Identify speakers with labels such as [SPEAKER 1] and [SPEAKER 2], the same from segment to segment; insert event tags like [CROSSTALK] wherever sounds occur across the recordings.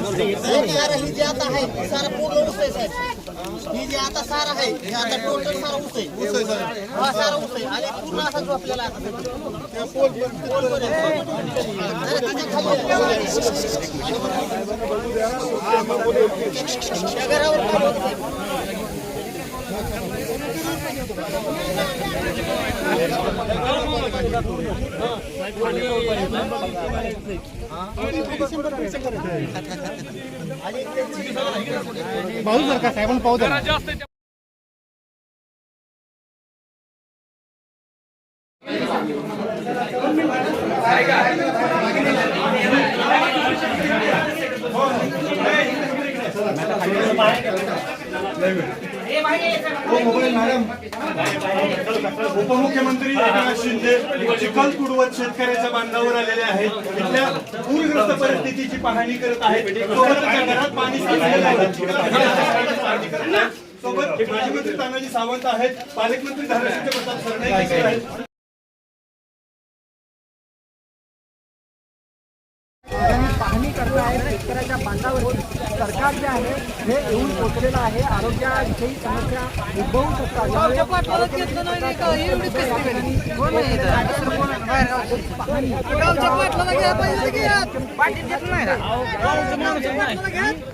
[SPEAKER 1] ही जी आता आहे सारा पूर्ण ऊस आहे साहेब. ही जी आता सारा आहे हे आता टोटल सारा ऊस आहे. हा सारा ऊस आहे. आणि पूर्ण असा जो आपल्याला घरावर काम
[SPEAKER 2] पाहू जर का साहेबांना पाहू द्या
[SPEAKER 3] उपमुख्यमंत्री एकनाथ शिंदे चिखल तुडवत शेतकऱ्याच्या बांधावर आलेले आहेत. इथल्या पूरग्रस्त परिस्थितीची पाहणी करत आहेत. घरात पाणी साचलेलं आहे. सोबत माजी मंत्री तानाजी सावंत आहेत. पालकमंत्री धाराशिवचे प्रताप सरनाईक देखील आहेत.
[SPEAKER 4] पाहणी करताय शेतकऱ्याच्या बांधावरती. सरकार जे आहे हे येऊन पोहोचलेलं आहे. आरोग्याविषयी समस्या उद्भवू शकतात.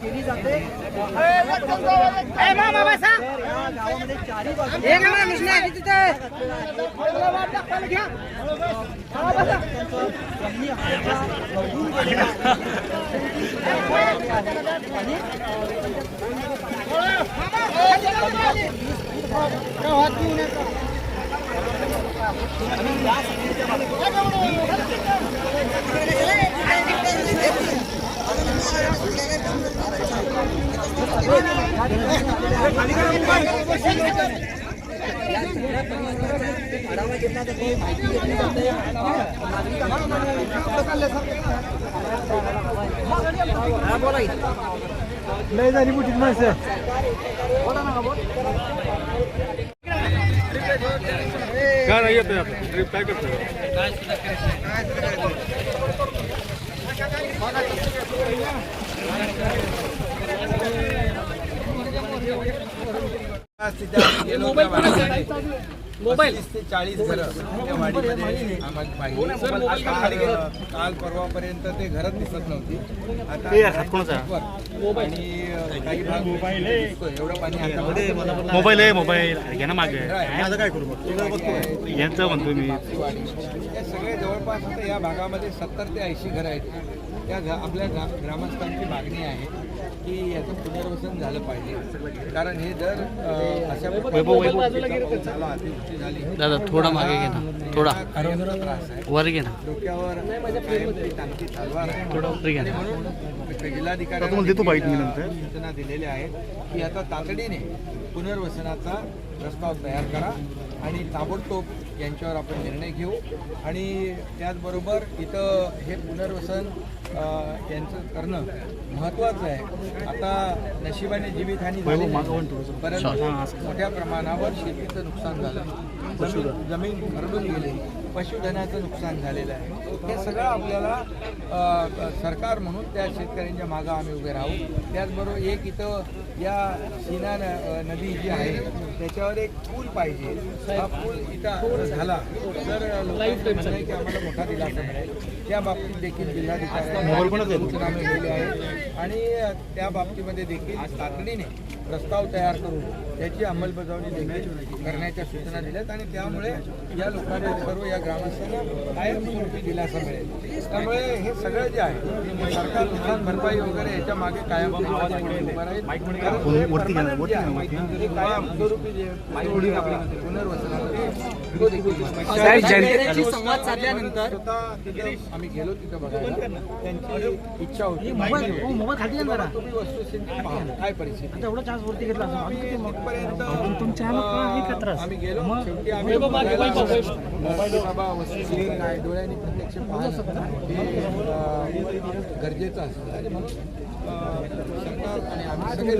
[SPEAKER 4] केली जाते. يا جماعة مش Thank you. आढावा घेतला जाते माहिती घेतली जाते लय झाली मोठी माणसं.
[SPEAKER 3] काय नाही येतोय आता. ट्रिप काय Thank you. [COUGHS]
[SPEAKER 5] मोबाईल ते चाळीस घरं त्या वाडीमध्ये आम्हाला पाहिजे काल काल परवापर्यंत ते घरच दिसत नव्हती. आता वर. आणि अं, काही भाग दिसतोय. एवढं पाणी हातामध्ये
[SPEAKER 2] मोबाईल आहे मोबाईल घ्या ना मागे. काय करू यांचं म्हणतो मी.
[SPEAKER 5] वाडी हे सगळे जवळपास आता या भागामध्ये सत्तर ते ऐंशी घरं आहेत. त्या घ आपल्या ग्रा ग्रामस्थांची मागणी आहे. की याचं पुनर्वसन झालं पाहिजे. कारण हे जर अं, अशा झाला अतिवृष्टी झाली
[SPEAKER 2] दादा थोडा मागे घे ना. थोडा.
[SPEAKER 5] त्रास आहे.
[SPEAKER 2] वर घे ना.
[SPEAKER 5] डोक्यावर तलवार म्हणून. अ, सूचना दिलेल्या आहेत की आता तातडीने पुनर्वसनाचा प्रस्ताव तयार करा आणि ताबडतोब यांच्यावर आपण निर्णय घेऊ. आणि त्याचबरोबर इथं हे पुनर्वसन यांचं करणं महत्त्वाचं आहे. आता नशिबाने जीवितहानी झाली. परंतु मोठ्या प्रमाणावर शेतीचं नुकसान झालं. जमीन जमीन खरडून गेली. पशुधनाचं नुकसान झालेलं आहे. हे सगळं आपल्याला सरकार म्हणून त्या शेतकऱ्यांच्या मागं आम्ही उभे राहू. त्याचबरोबर एक इथं या सीना नदी जी आहे त्याच्यावर एक पूल पाहिजे. हा पूल इथं झाला. तर आहे की आम्हाला मोठा दिलासा मिळेल. त्या बाबतीत देखील जिल्हाधिकारी सूचना आहेत. आणि त्या बाबतीमध्ये देखील तातडीने प्रस्ताव तयार करून त्याची अंमलबजावणी देखील करण्याच्या सूचना दिल्यात आणि त्यामुळे या लोकांना सर्व या ग्रामस्थांना कायमस्वरूपी दिलासा मिळेल. त्यामुळे हे सगळं जे आहे सरकार नुकसान भरपाई वगैरे याच्या मागे कायम पुढे उभं हे हे
[SPEAKER 4] संवाद साधल्यानंतर
[SPEAKER 5] आम्ही गेलो तिथं बघायला त्यांची इच्छा होती
[SPEAKER 4] मोबाईल हो, मोबाईल खाली आणा जरा.
[SPEAKER 5] तुम्ही वस्तुस्थिती पहा काय परिस्थिती
[SPEAKER 4] आता एवढं चार्ज वरती घेतला तुमच्या?
[SPEAKER 5] आम्ही गेलो शेवटी आम्ही बाबा वस्तुस्थिती काय डोळ्यांनी प्रत्यक्ष पाहणं हे अं, गरजेचं असतं आणि म्हणून अं, सरकार आणि आम्ही सगळे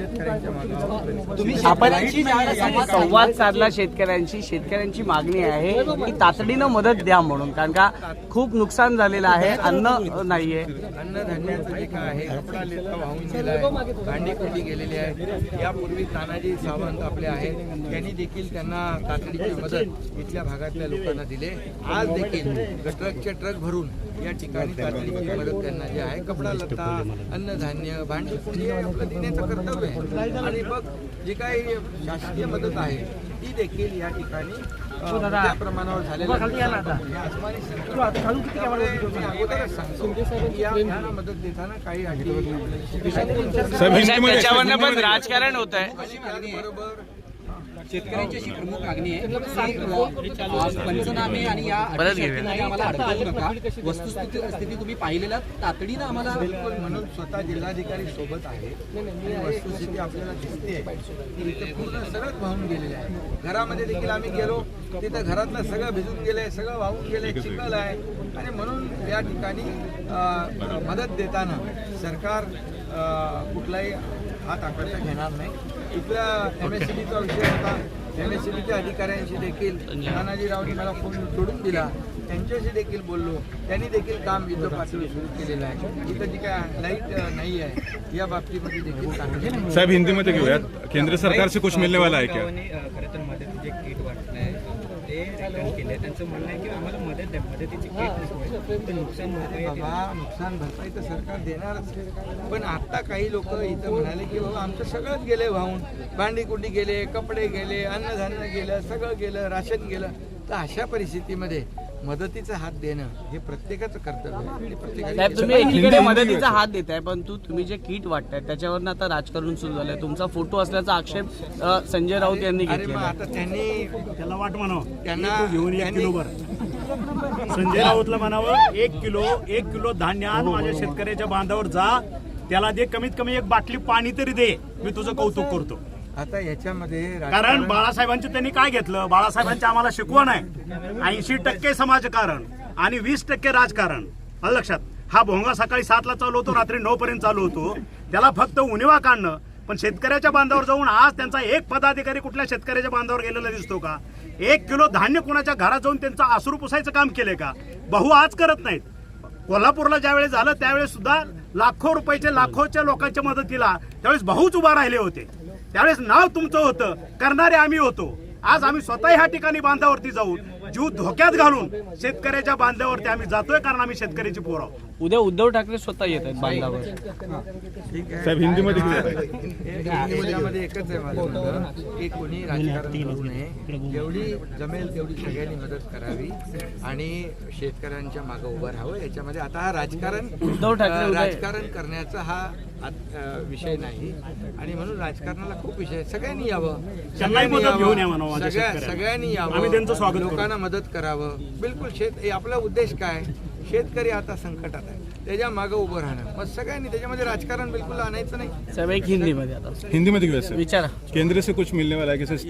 [SPEAKER 5] शेतकऱ्यांच्या मागे आहोत.
[SPEAKER 6] आपण संवाद साधला शेतकऱ्यांशी शेतकऱ्यांची मागणी आहे की तातडीनं मदत द्या म्हणून. कारण का खूप नुकसान झालेलं आहे अन्न नाहीये.
[SPEAKER 5] अन्नधान्याचं जे काय आहे कपडा लेता वाहून गेला आहे भांडी कुंडी गेलेली आहे यापूर्वी तानाजी सावंत आपले आहेत त्यांनी देखील त्यांना तातडीची मदत इथल्या भागातल्या लोकांना दिले. आज देखील ट्रकचे ट्रक भरून या ठिकाणी तातडीची मदत त्यांना जे आहे कपडा लत्ता अन्नधान्य भांडी कुंडी हे आपलं देण्याचं कर्तव्य आहे. आणि मग जी काही शासकीय मदत आहे. ती देखील या ठिकाणी प्रमाणावर झालेलं. हे यांना मदत देताना काही
[SPEAKER 6] त्याच्यावरनं पण राजकारण होत आहे
[SPEAKER 5] बरोबर
[SPEAKER 7] शेतकऱ्यांची अशी प्रमुख मागणी आहे पंचनामे आणि या आम्हाला अडकवू नका. वस्तुस्थिती स्थिती तुम्ही पाहिलेल्या तातडीनं आम्हाला
[SPEAKER 5] बिलकुल म्हणून स्वतः जिल्हाधिकारी सोबत आहे. वस्तुस्थिती आपल्याला दिसते पूर्ण सगळंच वाहून गेलेलं आहे. घरामध्ये देखील आम्ही गेलो. तिथं घरातलं सगळं भिजून गेलंय सगळं वाहून गेलंय चिखल आहे. आणि म्हणून या ठिकाणी मदत देताना सरकार कुठलाही हात आकडता घेणार नाही. इथल्या एम एस सी बीचा विषय होता. एम एस सी बीच्या अधिकाऱ्यांशी देखील तानाजीरावनी मला फोन जोडून दिला. त्यांच्याशी देखील बोललो. त्यांनी देखील काम युद्ध पातळी सुरू केलेलं आहे. इथं जी काय लाइट नाही आहे या बाबतीमध्ये देखील
[SPEAKER 8] साहब हिंदी में तो घेऊयात. केंद्र सरकार से कुछ मिलने वाला है
[SPEAKER 9] तर मदत जे रिटर्न केले त्यांचं म्हणणं आहे की आम्हाला मदत द्या. मदतीची नुकसान होतंय
[SPEAKER 5] बाबा नुकसान भरपाई तर सरकार देणारच पण आता काही लोक इथं म्हणाले की बाबा आमचं सगळंच गेले वाहून. भांडी कुंडी गेले कपडे गेले अन्नधान्य गेलं सगळं गेलं राशन गेलं. तर अशा परिस्थितीमध्ये मदतीचा हात देणं हे प्रत्येकाचं कर्तव्य आहे.
[SPEAKER 6] साहेब तुम्ही एकीकडे मदतीचा हात देताय पण तू तुम्ही जे किट वाटताय त्याच्यावरनं आता राजकारण सुरू झालंय. तुमचा फोटो असल्याचा आक्षेप अ, संजय राऊत यांनी
[SPEAKER 5] अरे मग
[SPEAKER 6] घेतलेला आहे.
[SPEAKER 5] आता त्यांनी
[SPEAKER 2] त्याला वाट म्हणाव.
[SPEAKER 5] त्यांना त्यांनी-
[SPEAKER 2] संजय राऊतला म्हणावं एक किलो एक किलो धान्य आण माझ्या शेतकऱ्याच्या बांधावर जा. त्याला दे कमीत कमी एक बाटली पाणी तरी दे. मी तुझं कौतुक करतो.
[SPEAKER 5] आता याच्यामध्ये
[SPEAKER 2] कारण बाळासाहेबांचे त्यांनी काय घेतलं? बाळासाहेबांची आम्हाला शिकवण आहे. ऐंशी टक्के समाजकारण आणि वीस टक्के राजकारण. आलं लक्षात? हा भोंगा सकाळी सातला चालू होतो रात्री नऊ पर्यंत चालू होतो. त्याला फक्त उणिवा काढणं. पण शेतकऱ्याच्या बांधावर जाऊन आज त्यांचा एक पदाधिकारी कुठल्या शेतकऱ्याच्या बांधावर गेलेला दिसतो का? एक किलो धान्य कुणाच्या घरात जाऊन त्यांचं आसरू पुसायचं काम केलंय का? बहु आज करत नाहीत. कोल्हापूरला ज्यावेळेस झालं त्यावेळेस सुद्धा लाखो रुपयाचे लाखोच्या लोकांच्या मदतीला त्यावेळेस भाऊच उभा राहिले होते. त्यावेळेस नाव तुमचं होतं करणारे आम्ही होतो आज आम्ही स्वतः ह्या ठिकाणी बांधावरती जाऊन जीव धोक्यात घालून शेतकऱ्याच्या बांधावरती आम्ही जातोय कारण आम्ही शेतकऱ्याची पोरं आहोत.
[SPEAKER 6] उद्या उद्धव ठाकरे स्वतः येत आहेत बांधावर
[SPEAKER 5] ठीक आहे
[SPEAKER 8] साहेब हिंदी मध्ये
[SPEAKER 5] हिंदीमध्ये एकच आहे माझं म्हणणं की कोणी राजकारण करू नये. जेवढी जमेल तेवढी सगळ्यांनी मदत करावी आणि शेतकऱ्यांच्या मागे उभं राहावं. याच्यामध्ये आता हा राजकारण
[SPEAKER 6] उद्धव ठाकरे
[SPEAKER 5] राजकारण करण्याचा हा विषय नाही. आणि म्हणून राजकारणाला खूप विषय आहे. सगळ्यांनी यावं. सगळ्यांनी
[SPEAKER 2] मदत घेऊन या
[SPEAKER 5] यावं. सगळ्यांनी यावं.
[SPEAKER 2] आम्ही त्यांचं स्वागत करू.
[SPEAKER 5] लोकांना मदत करावं. बिलकुल शेत हे आपला उद्देश काय? शेतकरी आता संकटात आहे. त्याच्यामागे उभं राहणं. मग सगळ्यांनी त्याच्यामध्ये राजकारण बिलकुल आणायचं नाही.
[SPEAKER 6] साहेब एक हिंदीमध्ये आता.
[SPEAKER 8] हिंदी में सर.
[SPEAKER 6] विचारा.
[SPEAKER 8] केंद्र से कुछ मिलने वाला है कि सर